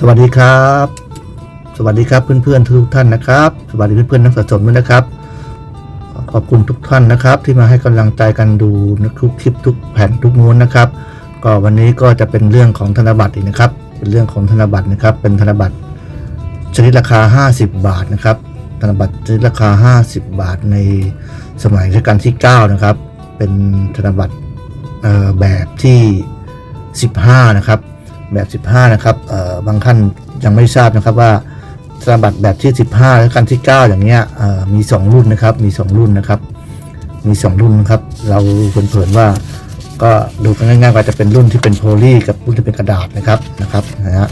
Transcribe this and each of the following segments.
สวัสดีครับ สวัสดีครับเพื่อนๆทุกท่านนะครับ สวัสดีเพื่อนๆนักสะสมด้วยนะครับ ขอบคุณทุกท่านนะครับ ที่มาให้กำลังใจกันดูทุกคลิปทุกแผ่นทุกม้วนนะครับ ก็วันนี้ก็จะเป็นเรื่องของธนบัตรอีกนะครับ เป็นเรื่องของธนบัตรนะครับ เป็นธนบัตรชนิดราคา 50 บาทนะครับ ธนบัตรชนิดราคา 50 บาทในสมัยรัชกาลที่ 9 นะครับ เป็นธนบัตรแบบที่ 15 นะครับ แบบ 15 นะครับเอ่อบางท่านยังไม่ทราบนะครับว่าธนบัตรแบบที่ 15และกันที่ 9 อย่างเงี้ยเอ่อมี 2 รุ่นนะครับ มี 2 รุ่นนะครับ มี 2 รุ่นครับ เราเผินๆว่าก็ดูกันง่ายๆว่าจะเป็นรุ่นที่เป็นโพลีกับรุ่นที่เป็นกระดาษนะครับนะครับนะฮะ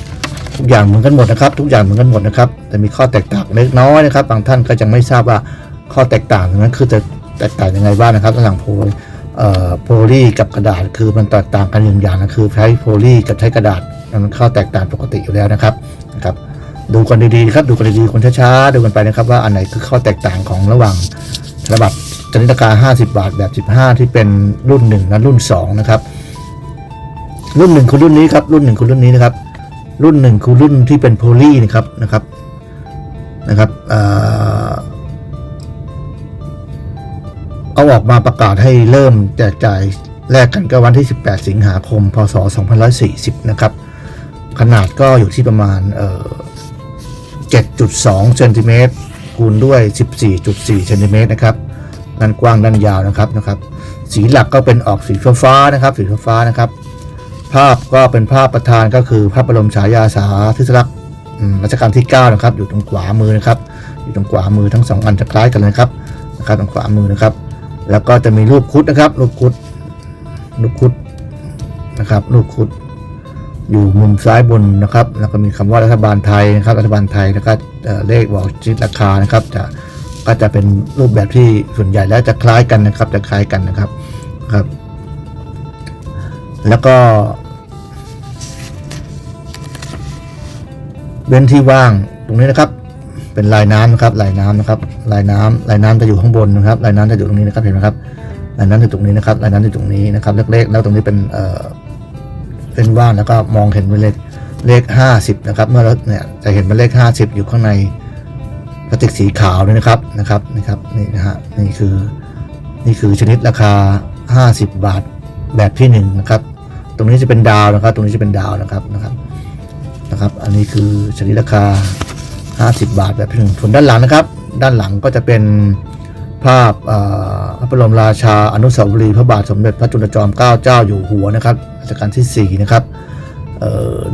ทุกอย่างเหมือนกันหมดนะครับ ทุกอย่างเหมือนกันหมดนะครับ แต่มีข้อแตกต่างเล็กน้อยนะครับ บางท่านก็ยังไม่ทราบว่าข้อแตกต่างนั้นคือจะแตกต่างยังไงบ้างนะครับระหว่างโพล โพลีกับกระดาษคือมันแตกต่างกันอย่างอย่างนะคือใช้โพลีกับใช้กระดาษมันข้อแตกต่างปกติอยู่แล้วนะครับนะครับ ดูกันดีๆครับดูกันดีๆคนช้าๆดูกันไปนะครับ ว่าอันไหนคือข้อแตกต่างของระหว่างธนบัตรชนิดราคา 50 บาทแบบ 15 ที่เป็นรุ่น1และรุ่น 2 นะครับ รุ่นหนึ่งคือรุ่นนี้ครับรุ่นหนึ่งคือรุ่นนี้นะครับ รุ่นหนึ่งคือรุ่นที่เป็นโพลีนะครับนะครับนะครับ เอาออกมาประกาศให้เริ่มแจกจ่ายแลกกันก็วันที่ 18 สิงหาคม พศ 2540 นะครับ ขนาดก็อยู่ที่ประมาณเอ่อ7.2เซนติเมตรคูณด้วย 14.4เซนติเมตรนะครับด้านกว้างด้านยาวนะครับนะครับ สีหลักก็เป็นออกสีฟ้านะครับ สีฟ้านะครับ ภาพก็เป็นภาพประธานก็คือพระบรมฉายาสาธิสลักษณ์รัชกาลที่ 9 นะครับ อยู่ตรงขวามือนะครับ อยู่ตรงขวามือทั้งสองอันจะคล้ายกันเลยนะครับนะครับตรงขวามือนะครับ แล้วก็จะมีรูปคุดนะครับ รูปคุดรูปคุดนะครับ รูปคุดอยู่มุมซ้ายบนนะครับ แล้วก็มีคำว่ารัฐบาลไทยนะครับ รัฐบาลไทยแล้วก็เลขบอกชิดราคานะครับ จะก็จะเป็นรูปแบบที่ส่วนใหญ่แล้วจะคล้ายกันนะครับ จะคล้ายกันนะครับครับ แล้วก็ เว้นที่ว่างตรงนี้นะครับ เป็นลายน้ำนะครับลายน้ำนะครับลายน้ำลายน้ำจะอยู่ข้างบนนะครับลายน้ำจะอยู่ตรงนี้นะครับเห็นไหมครับลายน้ำอยู่ตรงนี้นะครับลายน้ำอยู่ตรงนี้นะครับเล็กๆแล้วตรงนี้เป็นเอ่อเป็นว่างแล้วก็มองเห็นเป็นเลขเลขห้าสิบนะครับ เมื่อเราเนี่ยจะเห็นเป็นเลขห้าสิบอยู่ข้างในพลาสติกสีขาวด้วยนะครับนะครับนะครับนี่นะฮะนี่คือนี่คือชนิดราคา 50 บาทแบบที่หนึ่งนะครับตรงนี้จะเป็นดาวนะครับ ตรงนี้จะเป็นดาวนะครับนะครับนะครับ อันนี้คือชนิดราคา 50 บาทแบบหนึ่งส่วนด้านหลังนะครับ ด้านหลังก็จะเป็นภาพพระบรมราชาอนุสาวรีย์พระบาทสมเด็จพระจุลจอมเกล้าเจ้าอยู่หัวนะครับรัชกาลที่4นะครับ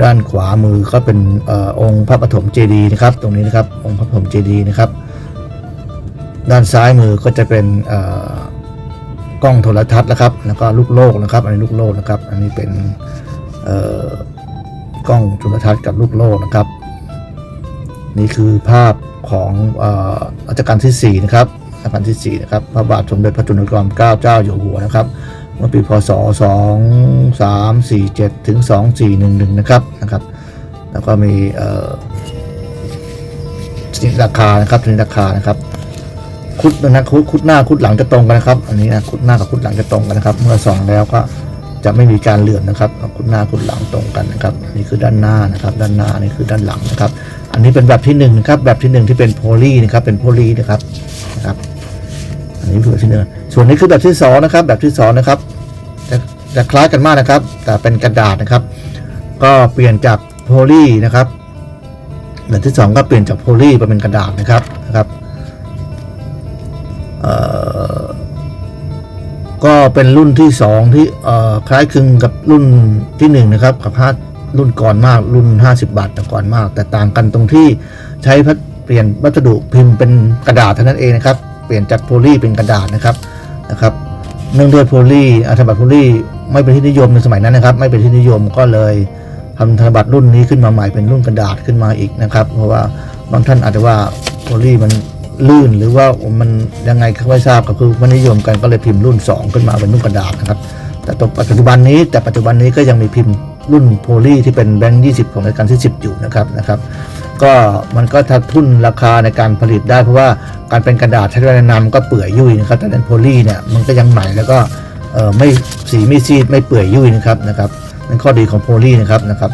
ด้านขวามือก็เป็นอองค์พระปฐมเจดีย์นะครับ ตรงนี้นะครับองค์พระปฐมเจดีย์นะครับ ด้านซ้ายมือก็จะเป็นกล้องโทรทัศน์นะครับ แล้วก็ลูกโลกนะครับ อันนี้ลูกโลกนะครับ อันนี้เป็นกล้องโทรทัศน์กับลูกโลกนะครับ นี่คือภาพของรัชกาลที่4นะครับรัชกาลที่4นะครับพระบาทสมเด็จพระจุลจอมเกล้าเจ้าอยู่หัวนะครับเมื่อปีพศ 2347 ถึง 2411 นะครับนะครับแล้วก็มีเอ่อชนิดราคานะครับชนิดราคานะครับคุดนะคุดคุดหน้าคุดหลังจะตรงกันนะครับ อันนี้นะคุดหน้ากับคุดหลังจะตรงกันนะครับ เมื่อส่องแล้วก็จะไม่มีการเหลื่อมนะครับคุดหน้าคุดหลังตรงกันนะครับนนี้คือด้านหน้านะครับ ด้านหน้านี่คือด้านหลังนะครับ อันนี้เป็นแบบที่หนึ่งนะครับแบบที่หนึ่งที่เป็นโพลีนะครับเป็นโพลีนะครับนะครับ อันนี้คือแบบที่หนึ่งส่วนนี้คือแบบที่สองนะครับแบบที่สองนะครับจะจะคล้ายกันมากนะครับ แต่เป็นกระดาษนะครับ ก็เปลี่ยนจากโพลีนะครับแบบที่สองก็เปลี่ยนจากโพลีมาเป็นกระดาษนะครับนะครับก็เป็นรุ่นที่สองที่คล้ายคลึงกับรุ่นที่หนึ่งนะครับกับห้า รุ่นก่อนมากรุ่น 50 บาทแต่ก่อนมาก แต่ต่างกันตรงที่ใช้พัดเปลี่ยนวัสดุพิมพ์เป็นกระดาษเท่านั้นเองนะครับ เปลี่ยนจากโพลีเป็นกระดาษนะครับนะครับเนื่องด้วยโพลีธนบัตรโพลีไม่เป็นที่นิยมในสมัยนั้นนะครับ ไม่เป็นที่นิยมก็เลยทำธนบัตรรุ่นนี้ขึ้นมาใหม่เป็นรุ่นกระดาษขึ้นมาอีกนะครับ เพราะว่าบางท่านอาจจะว่าโพลีมันลื่นหรือว่ามันยังไงก็ไม่ทราบก็คือไม่นิยมกันก็เลยพิมพ์รุ่น 2 ขึ้นมาเป็นรุ่นกระดาษนะครับ แต่ตปัจจุบันนี้แต่ปัจจุบันนี้ก็ยังมีพิมพ์ รุ่นโพลีที่เป็นแบงค์20 ของรายการที่ 10 อยู่นะครับนะครับ ก็มันก็ทัดทุนราคาในการผลิตได้เพราะว่าการเป็นกระดาษใช้เวลานานมันก็เปื่อยยุ่ยนะครับ แต่ในโพลีเนี่ยมันก็ยังใหม่แล้วก็ไม่สีไม่ซีดไม่เปื่อยยุ่ยนะครับนะครับนั่นข้อดีของโพลีนะครับนะครับ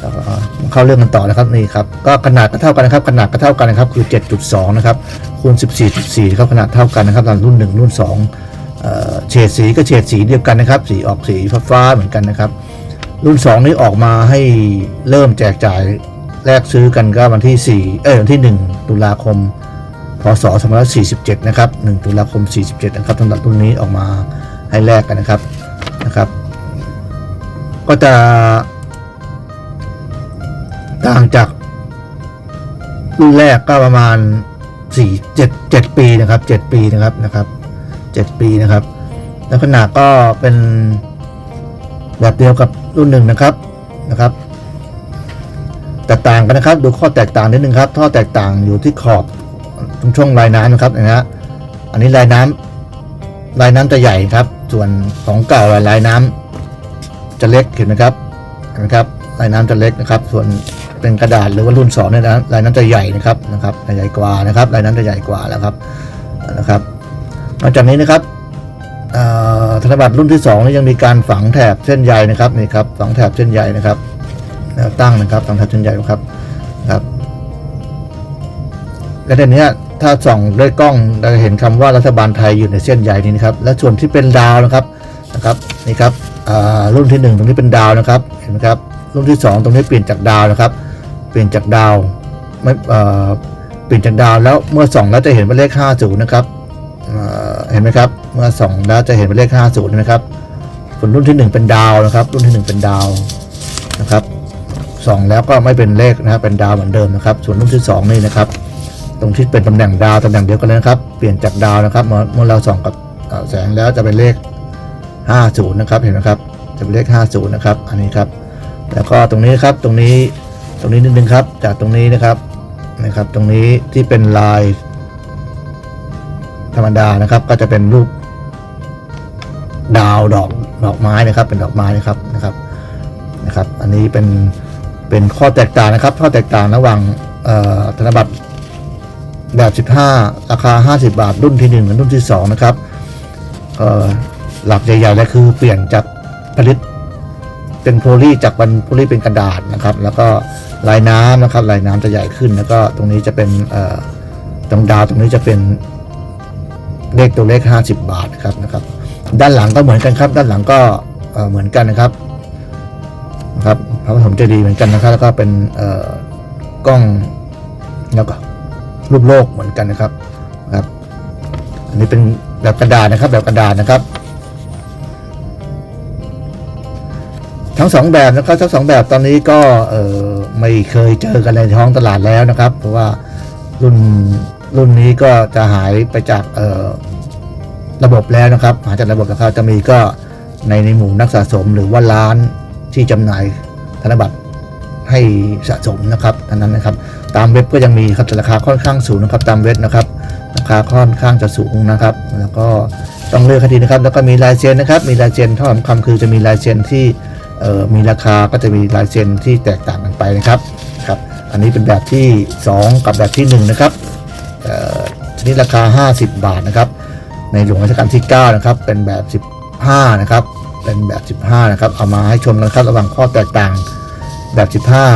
แล้วก็เข้าเรื่องกันต่อนะครับนี่ครับก็ขนาดก็เท่ากันนะครับขนาดก็เท่ากันนะครับคือ 7.2 นะครับคูณ 14.4ครับขนาดเท่ากันนะครับตามรุ่น 1 รุ่น2เอ่อเฉดสีก็เฉดสีเดียวกันนะครับ สีออกสีฟ้าๆเหมือนกันนะครับ รุ่น 2 นี้ออกมาให้เริ่มแจกจ่ายแลกซื้อกันก็วันที่ 4 เอ้ยวันที่ 1 ตุลาคม พศ2547 นะครับ 1 ตุลาคม 47 นะครับสำหรับรุ่นนี้ออกมาให้แลกกันนะครับนะครับ ก็จะต่างจากรุ่นแรกก็ประมาณ 4 7 7 ปีนะครับ 7 ปีนะครับนะครับ 7 ปีนะครับ แล้วขนาดก็เป็นแบบเดียวกับ รุ่นหนึ่งนะครับนะครับแตกต่างกันนะครับ ดูข้อแตกต่างนิดนึงครับ ท่อแตกต่างอยู่ที่ขอบตรงช่วงลายน้ำนะครับนะฮะอันนี้ลายน้ำลายน้ำจะใหญ่ครับ ส่วนของเก่าลายน้ำจะเล็กเห็นไหมครับเห็นไหมครับลายน้ำจะเล็กนะครับ ส่วนเป็นกระดาษหรือว่ารุ่นสองเนี่ยนะลายน้ำจะใหญ่นะครับนะครับใหญ่กว่านะครับลายน้ำจะใหญ่กว่าแล้วครับนะครับนอกจากนี้นะครับ ธบัตรรุ่นที่2นี่ยังมีการฝังแถบเส้นใยนะครับนี่ครับฝังแถบเส้นใยนะครับแนวตั้งนะครับฝังแถบเส้นใยนะครับครับและทีเนี้ถ้าส่องด้วยกล้องเราจะเห็นคำว่ารัฐบาลไทยอยู่ในเส้นใยนี้นะครับ และส่วนที่เป็นดาวนะครับนะครับนี่ครับอ่ารุ่นที่ 1 ตรงนี้เป็นดาวนะครับเห็นไหมครับรุ่นที่ 2 ตรงนี้เปลี่ยนจากดาวนะครับ เปลี่ยนจากดาวไม่เอ่อเปลี่ยนจากดาวแล้วเมื่อส่องแล้วจะเห็นเป็นเลข50นะครับ เห็นไหมครับ เมื่อส่องแล้วจะเห็นเป็นเลข50ใช่ไหมครับส่วนรุ่นที่ 1 เป็นดาวนะครับ รุ่นที่ 1 เป็นดาวนะครับส่องแล้วก็ไม่เป็นเลขนะครับเป็นดาวเหมือนเดิมนะครับ ส่วนรุ่นที่ 2 นี่นะครับ ตรงที่เป็นตำแหน่งดาวตำแหน่งเดียวกันเลยนะครับ เปลี่ยนจากดาวนะครับ เมื่อเมื่อเราส่องกับแสงแล้วจะเป็นเลข 50 นะครับ เห็นไหมครับ จะเป็นเลข 50 นะครับ อันนี้ครับ แล้วก็ตรงนี้ครับ ตรงนี้ ตรงนี้นิดนึงครับ จากตรงนี้นะครับ นะครับ ตรงนี้ที่เป็นลาย ธรรมดานะครับ ก็จะเป็นรูปดาวดอกดอกไม้นะครับ เป็นดอกไม้นะครับนะครับนะครับ อันนี้เป็นเป็นข้อแตกต่างนะครับ ข้อแตกต่างระหว่างธนบัตรแบบ 15 ราคา 50 บาท รุ่นที่ 1 กับรุ่นที่ 2 นะครับหลักใหญ่ๆเลยคือเปลี่ยนจากผลิตเป็นโพลีจากเป็นโพลีเป็นกระดาษนะครับ แล้วก็ลายน้ำนะครับลายน้ำจะใหญ่ขึ้น แล้วก็ตรงนี้จะเป็นตรงดาวตรงนี้จะเป็น เลขตัวเลข 50 บาทครับนะครับด้านหลังก็เหมือนกันครับ ด้านหลังก็เหมือนกันนะครับนะครับพระปฐมเจดีย์เหมือนกันนะครับ แล้วก็เป็นเอ่อกล้องแล้วก็รูปโลกเหมือนกันนะครับนะครับ อันนี้เป็นแบบกระดาษนะครับ แบบกระดาษนะครับ ทั้งสองแบบนะครับทั้งสองแบบตอนนี้ก็เออไม่เคยเจอกันในท้องตลาดแล้วนะครับ เพราะว่ารุ่น รุ่นนี้ก็จะหายไปจากระบบแล้วนะครับ หายจากระบบนะครับจะมีก็ในในหมู่นักสะสมหรือว่าร้านที่จำหน่ายธนบัตรให้สะสมนะครับอันนั้นนะครับ ตามเว็บก็ยังมีครับแต่ราคาค่อนข้างสูงนะครับ ตามเว็บนะครับ ราคาค่อนข้างจะสูงนะครับ แล้วก็ต้องเลือกให้ดีนะครับ แล้วก็มีลายเซ็นนะครับ มีลายเซ็นเท่าสำคัญคือจะมีลายเซ็นที่มีราคาก็จะมีลายเซ็นที่แตกต่างกันไปนะครับครับ อันนี้เป็นแบบที่ 2 กับแบบที่ 1 นะครับ ชนิดราคา 50 บาทนะครับ ในหลวงรัชกาลที่ 9 นะครับ เป็นแบบ 15 นะครับ เป็นแบบ 15 นะครับ เอามาให้ชมกันครับ ระหว่างข้อแตกต่างแบบ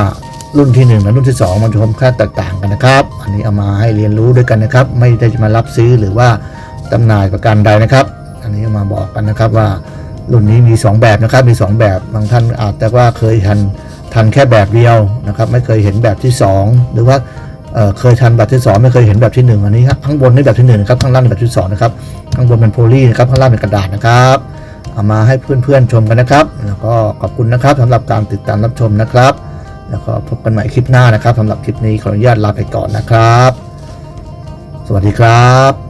15 รุ่นที่ 1 และรุ่นที่ 2 มันจะค่อนข้าแตกต่างกันนะครับ อันนี้เอามาให้เรียนรู้ด้วยกันนะครับ ไม่ได้จะมารับซื้อหรือว่าจำหน่ายประการใดนะครับ อันนี้มาบอกกันนะครับว่ารุ่นนี้มี 2 แบบนะครับ มี 2 แบบ บางท่านอาจจะว่าเคยทันทันแค่แบบเดียวนะครับ ไม่เคยเห็นแบบที่ 2 หรือว่า เเคยทันแบบที่ 2 ไม่เคยเห็นแบบที่ 1 อันนี้ครับข้างบนนี่แบบที่1นะครับข้างล่างนี่แบบที่2นะครับข้างบนเป็นโพลีนะครับข้างล่างเป็นกระดาษนะครับเอามาให้เพื่อนๆชมกันนะครับ แล้วก็ขอบคุณนะครับสำหรับการติดตามรับชมนะครับ แล้วก็พบกันใหม่คลิปหน้านะครับสำหรับคลิปนี้ขออนุญาตลาไปก่อนนะครับ สวัสดีครับ